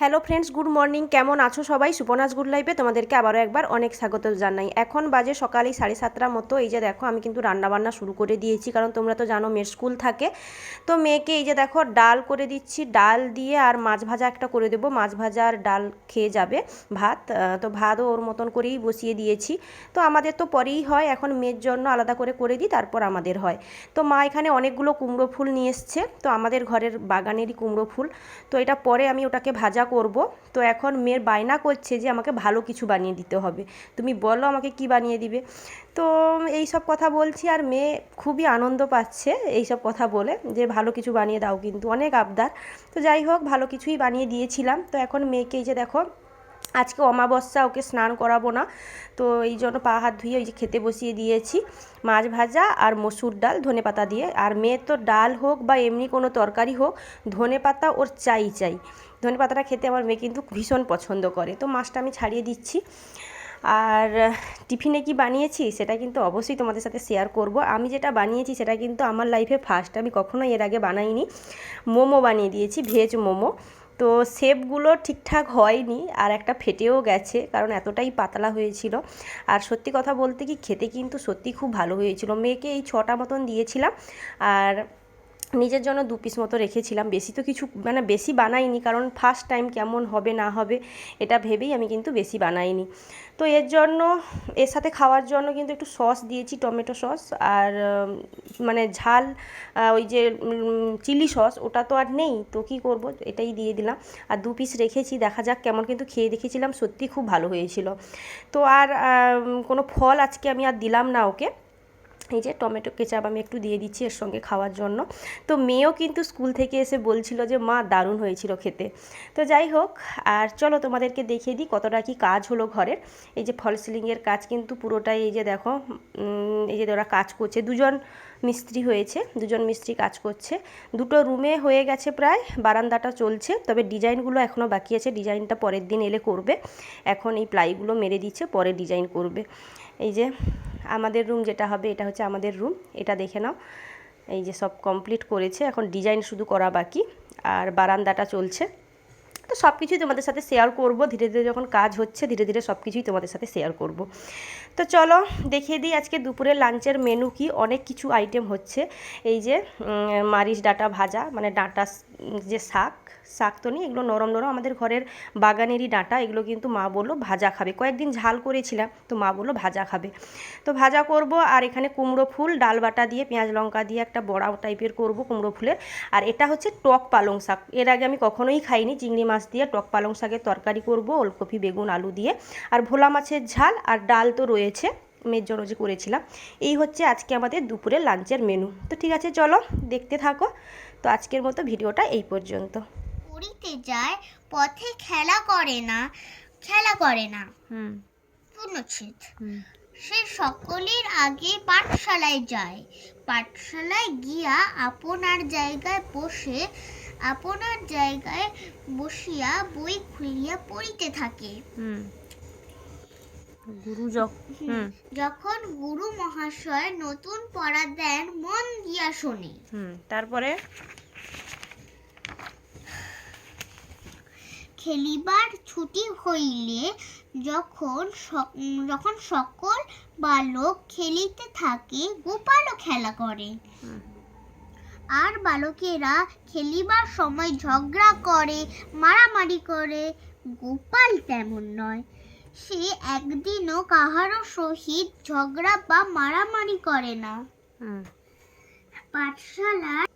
Hello friends, good morning. কেমন আছো সবাই? সুপনাস গুড লাইফে তোমাদেরকে আবারও একবার অনেক স্বাগত জানাই। এখন বাজে সকালেই সাড়ে সাতটার মতো। এই যে দেখো, আমি কিন্তু রান্নাবান্না শুরু করে দিয়েছি, কারণ তোমরা তো জানো মেয়ের স্কুল থাকে। তো মেয়েকে এই যে দেখো, ডাল করে দিচ্ছি। ডাল দিয়ে আর মাছ ভাজা একটা করে দেবো। মাছ ভাজা আর ডাল খেয়ে যাবে ভাত। তো ভাতও ওর মতন করেই বসিয়ে দিয়েছি। তো আমাদের তো পরেই হয়, এখন মেয়ের জন্য আলাদা করে করে দিই, তারপর আমাদের হয়। তো মা এখানে অনেকগুলো কুমড়ো ফুল নিয়ে এসছে। তো আমাদের ঘরের বাগানেরই কুমড়ো ফুল। তো এটা পরে আমি ওটাকে ভাজা করব। তো এখন মেয়ের বায়না করছে যে আমাকে ভালো কিছু বানিয়ে দিতে হবে। তুমি বলো আমাকে কি বানিয়ে দিবে। তো এই সব কথা বলছি আর মেয়ে খুবই আনন্দ পাচ্ছে এই সব কথা বলে যে ভালো কিছু বানিয়ে দাও কিন্তু অনেক আবদার। তো যাই হোক, ভালো কিছুই বানিয়ে দিয়েছিলাম। তো এখন মেয়েকে এই যে দেখো আজকে অমাবস্যা, ওকে স্নান করাবো না। তো এই জন্য পা হাত ধুয়ে ওই যে খেতে বসিয়ে দিয়েছি। মাছ ভাজা আর মসুর ডাল, ধনে পাতা দিয়ে। আর মেয়ের তো ডাল হোক বা এমনি কোনো তরকারি হোক, ধনে পাতা ওর চাই চাই। ধনে পাতাটা খেতে আমার মেয়ে কিন্তু ভীষণ পছন্দ করে। তো মাছটা আমি ছাড়িয়ে দিচ্ছি। আর টিফিনে কি বানিয়েছি সেটা কিন্তু অবশ্যই তোমাদের সাথে শেয়ার করব। আমি যেটা বানিয়েছি সেটা কিন্তু আমার লাইফে ফার্স্ট আমি কখনো এর আগে বানাইনি। মোমো বানিয়ে দিয়েছি ভেজ মোমো। তো শেপগুলো ঠিকঠাক হয়নি আর একটা ফেটেও গেছে, কারণ এতটাই পাতলা হয়েছিল। আর সত্যি কথা বলতে কি, খেতে কিন্তু সত্যি খুব ভালো হয়েছিল। মেয়েকে এই ছটা মতন দিয়েছিলাম। আর নিজের জন্য দু পিস মতো রেখেছিলাম। বেশি তো কিছু মানে বেশি বানাইনি, কারণ ফার্স্ট টাইম কেমন হবে, না হবে, এটা ভেবেই আমি কিন্তু বেশি বানাইনি। তো এর জন্য, এর সাথে খাওয়ার জন্য কিন্তু একটু সস দিয়েছি, টমেটো সস আর মানে ঝাল ওই যে চিলি সস ওটা তো আর নেই, তো কী করব, এটাই দিয়ে দিলাম। আর দু পিস রেখেছি, দেখা যাক কেমন কিন্তু খেয়ে দেখেছিলাম, সত্যি খুব ভালো হয়েছিল। তো আর কোনো ফল আজকে আমি আর দিলাম না ওকে। এই যে টমেটো কেচাপ আমি একটু দিয়ে দিচ্ছি এর সঙ্গে খাওয়ার জন্য। তো মেয়েও কিন্তু স্কুল থেকে এসে বলছিল যে, মা, দারুণ হয়েছিল খেতে। তো যাই হোক, আর চলো তোমাদেরকে দেখিয়ে দিই কতটা কি কাজ হলো ঘরের। এই যে ফল সিলিংয়ের কাজ কিন্তু পুরোটাই এই যে দেখো এই যে ওরা কাজ করছে। দুজন মিস্ত্রি হয়েছে, দুজন মিস্ত্রি কাজ করছে। দুটো রুমে হয়ে গেছে প্রায়, বারান্দাটা চলছে। তবে ডিজাইনগুলো এখনও বাকি আছে। ডিজাইনটা পরের দিন এলে করবে। এখন এই প্লাইগুলো মেরে দিচ্ছে, পরে ডিজাইন করবে। এই যে আমাদের রুম যেটা হবে, এটা হচ্ছে আমাদের রুম এটা দেখে নাও। এই যে সব কমপ্লিট করেছে। এখন ডিজাইন শুধু করা বাকি। আর বারান্দাটা চলছে। তো সব কিছুই তোমাদের সাথে শেয়ার করব। ধীরে ধীরে যখন কাজ হচ্ছে, ধীরে ধীরে সব কিছুই তোমাদের সাথে শেয়ার করব। তো চলো, দেখিয়ে দিই আজকে দুপুরের লাঞ্চের মেনু কি। অনেক কিছু আইটেম হচ্ছে। এই যে মারিচ ডাঁটা ভাজা মানে ডাঁটা যে শাক শাক তো নেই, এগুলো নরম নরম আমাদের ঘরের বাগানেরই ডাঁটা, এগুলো কিন্তু মা বলল ভাজা খাবে। কয়েকদিন ঝাল করেছিলাম, তো মা বলল ভাজা খাবে। তো ভাজা করব, আর এখানে কুমড়ো ফুল, ডাল বাটা দিয়ে, পেঁয়াজ লঙ্কা দিয়ে একটা বড়া টাইপের করব কুমড়ো ফুলের। আর এটা হচ্ছে টক পালং শাক। এর আগে আমি কখনোই খাইনি, চিংড়ি মাছ দিয়ে টক পালং শাকের তরকারি করব ওলকপি বেগুন আলু দিয়ে। আর ভোলা মাছের ঝাল আর ডাল তো রয়েছে মেয়ের জন্য যে করেছিলাম। এই হচ্ছে আজকে আমাদের দুপুরের লাঞ্চের মেনু তো ঠিক আছে চলো দেখতে থাকো। তো আজকের মতো ভিডিওটা এই পর্যন্ত। পুরীতে যায় পথে খেলা করে না খেলা করে না। হুম। পূর্ণচ্ছেদ। হুম। সে সকলের আগে পাঠশালায় যায়। পাঠশালায় গিয়া আপনার জায়গায় বসে আপনার জায়গায় বসিয়া বই খুলিয়া পড়িতে থাকে। গুরু যখন গুরু মহাশয় নতুন পড়া দেন মন দিয়া শোনে। তারপরে? খেলিবার ছুটি হইলে যখন যখন সকল বালক খেলিতে থাকে গোপালও খেলা করে। আর বালকেরা খেলিবার সময় ঝগড়া করে মারামারি করে। গোপাল তেমন নয়। সে একদিনও কাহারও সহিত ঝগড়া বা মারামারি করে না। পাঠশালার